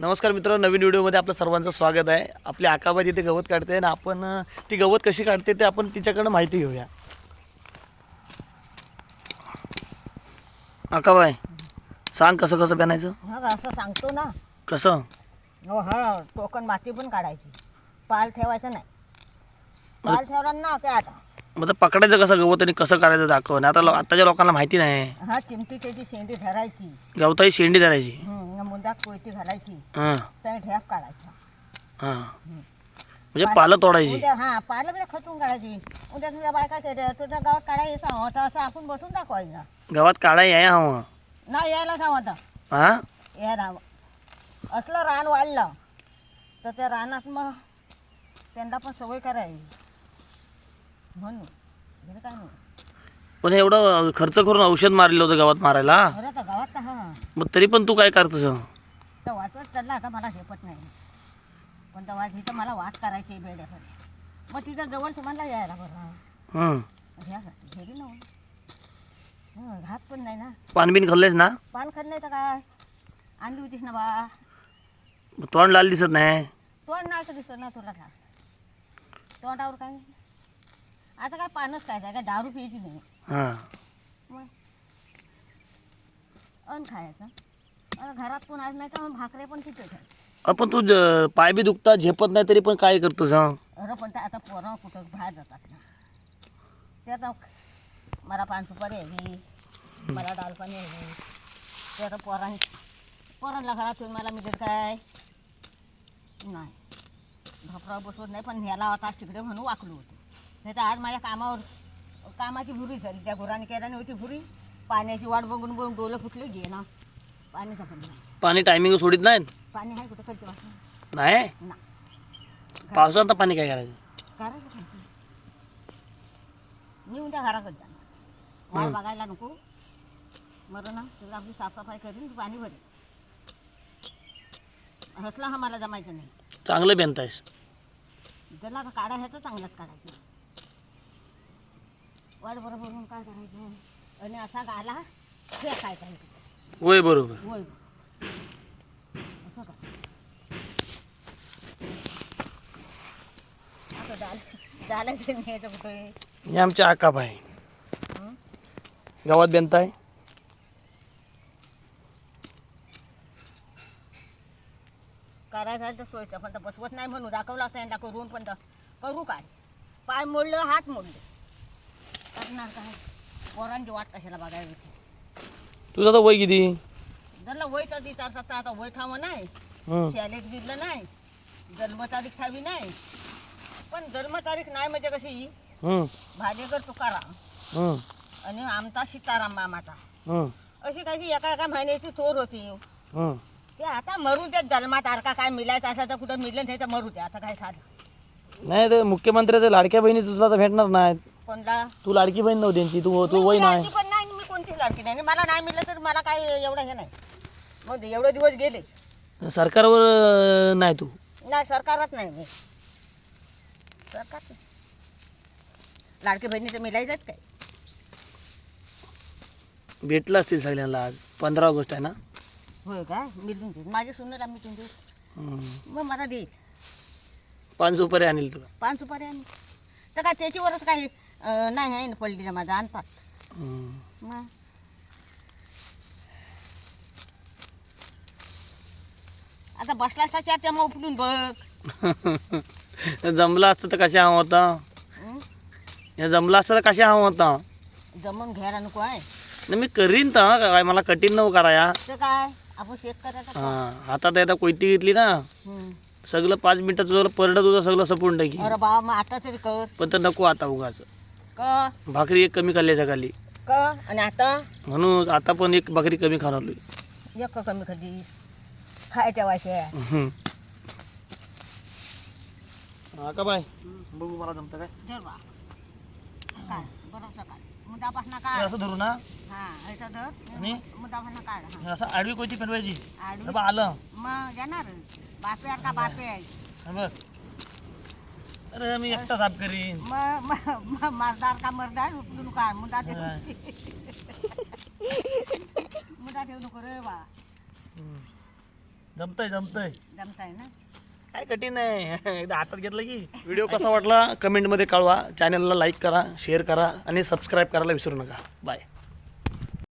नमस्कार मित्र नवीन व्हिडिओमध्ये आपलं सर्वांचं स्वागत आहे. आपली आकाबाई तिथे गवत काढते आणि आपण ती गवत कशी काढते ते आपण तिच्याकडनं माहिती घेऊया. आकाबाई सांग कसं कसं बनायचं? असं सांगतो ना. कसं? हो हा टोकन माती पण काढायची. पाल ठेवायचं नाही. पाल ठेवला ना काय आता. मग ते पकडायचं कसं गवत आणि कसं करायचं दाखव. आता लो- आताच्या लोकांना माहिती नाही. हा चिमटी त्याची शेंडी धरायची. गवताची शेंडी धरायची. मुंडात कोयती घालायची. हां. तर ढ्याप काढायचा हां. म्हणजे पालं तोडायची. उद्या हा पालं बिलं खतून काढायची. उद्या तुझ्या बायका केल्या तुझ्या गावात काढायचं होतं असं आपण बसून दाखवायचं. गावात काढाय आहे हवं. नाही यायला सांगत हां? या राव असलं रान वाढलं तर त्या रानात मग त्यांना पण सवय करायची. म्हणून. हे काय नाही? पण एवढं खर्च करून औषध मारलेलं होतं गावात मारायला. तर गावात तर हा. मग तरी पण तू काय करतोस? तर वाचवत चालला आता मला झेपत नाही. पण तर वाच इथं मला वाट करायची बेड्याकडे मग तिथं जवळ तुम्हाला यायला बरं. हं. घरी ना हं घात पण नाही ना. पानबिन खाल्लेस ना? पान खात नाही तर काय? आणली होतीस ना बा. मग तोंड लाल दिसत नाही? तोंड नाही दिसत ना तुला खा तोंडावर काय? आता काय पानच काय काय दारू प्यायची नाही. हां. मग? अन खायचं? घरात कोण आज नाही भाकरे पण तिथेच आहे आपण तू ज- पाय बी दुखतात झेपत नाही तरी पण काय करतोस हा? अरे पण ते आता पोरं कुठं बाहेर जातात ना. ते आता मला पान सुपारी हवी मला डाल पाणी हवी ते आता पोरां पोरांना घरात ठेवून मला मिळेल काय? नाही. बसवत नाही पण ह्याला आता तिकडे म्हणून वाकलो होतो. नाही तर आज माझ्या कामावर कामाची भुरी झाली. त्या गुराने केल्याने होती भुरी. पाण्याची वाट बघून बघून डोलं फुटले घे ना. पण नाही. पाणी टायमिंग सोडित नाही पाणी आहे कुठं? करते वाटतं नाही? ना. पावसात पाणी काय करायचं? करायचं काय? ते? मी उद्या घराकडे जाणार वाट बघायला नको. बरं ना तुला आपली साफसफाई करून पाणी भरेल हसला हा मला जमायचं नाही. चांगलं त्याला आता काढा ह्याचं चांगलंच काढायचं. वाट बरं भरून काय करायचं? आणि असा गाला हे काय होय बरोबर. वय. हे आमचे आकाबाई गावात बेनताय करायचं तर सोयचं पण तर बसवत नाही म्हणून. दाखवलं असतं यांना करून पण तर करू काय? पाय मोडलं हात मोडले. करणार काय? पोरांची वाट कशाला बघायला तुझं तर वय किती? जरला वय तर विचारतात आता वय ठावं नाही. हं. शाळेत दिलं नाही. जन्मतारीख ठावी नाही. पण जन्मतारीख नाही म्हणजे कशी? हं. भाजेकर तुकाराम. हं. आणि आमचा सीताराम मामाचा. हं. अशी काही एका एका महिन्याची चोर होती. हं. ते आता मरू देत जन्मात. आरका काय मिळायचं असं तर कुठं मिळलं नाही तर मरू दे. आता काय साधं नाही ते मुख्यमंत्र्याच्या लाडक्या बहिणी तुला तर भेटणार नाहीत कोणला? तू लाडकी बहीण नव्हती त्यांची. तू तू वय नाही. पण नाही. मला नाही मिळलं तर मला काय एवढं हे नाही. मग एवढे दिवस गेले. सरकारवर अं, नाही तू. नाही सरकारच नाही मी. सरकार लाडकी बहिणीचं मिळायचंच काय. भेटलं असतील सगळ्यांना आज. पंधरा ऑगस्ट आहे ना? होय काय मिळून दे माझ्या सुनेला मिळून दे हं. मग मला दे. पाच सुपारी आणील तुला. पाच सुपारी आणि. तर काय त्याच्यावरच काही अं, नाही आहे ना पडली माझा आणतात. मग? आता बसला असता चार त्या मग उपटून बघ. जमलं असतं तर कशा हवा होता? हं? जमलं असतं तर कशा हवा होता? जमून घ्यायला नको आहे. नाही मी करीन तर काय मला कठीण नको कराया तर काय? आपण शेतकऱ्याचा का? हां हातात एकदा कोयती घेतली ना. हं. सगळं पाच मिनिटात तुझं परडं तुझं सगळं सपून टाकी. अरे बाबा मग आता तरी कर. पण तर नको आता उगाच. क? भाकरी एक कमी खाल्ली सकाळी. क? आणि आता? म्हणून आता पण एक भाकरी कमी खाणार एक कमी कधी खायच्या वायच्या हा का बाय? बघू मला जमतं काय. धर बा. काय बरोबर काय मुद्दापासून हे काढ असं धरू ना. हा ह्याचा धर. आणि? मुद्दापासून काढ हा. हे असं आडवी कोयती पेटवायची. आडवी? हे बघ आलं. मग येणार बापे का बापे आहे. हे बघ. अरे मी एकटा साफ करीन. मग मग मरदार का मरदार उचलून काढ मुद्दा ठेव हा. मुद्दा ठेवू नको रे बा. हम्म. जमतंय जमतंय. जमताय ना? काय कठीण आहे? एकदा हातात घेतलं की व्हिडिओ कसा वाटला? कमेंटमध्ये कळवा. चॅनलला लाईक करा शेअर करा आणि सबस्क्राईब करायला विसरू नका. बाय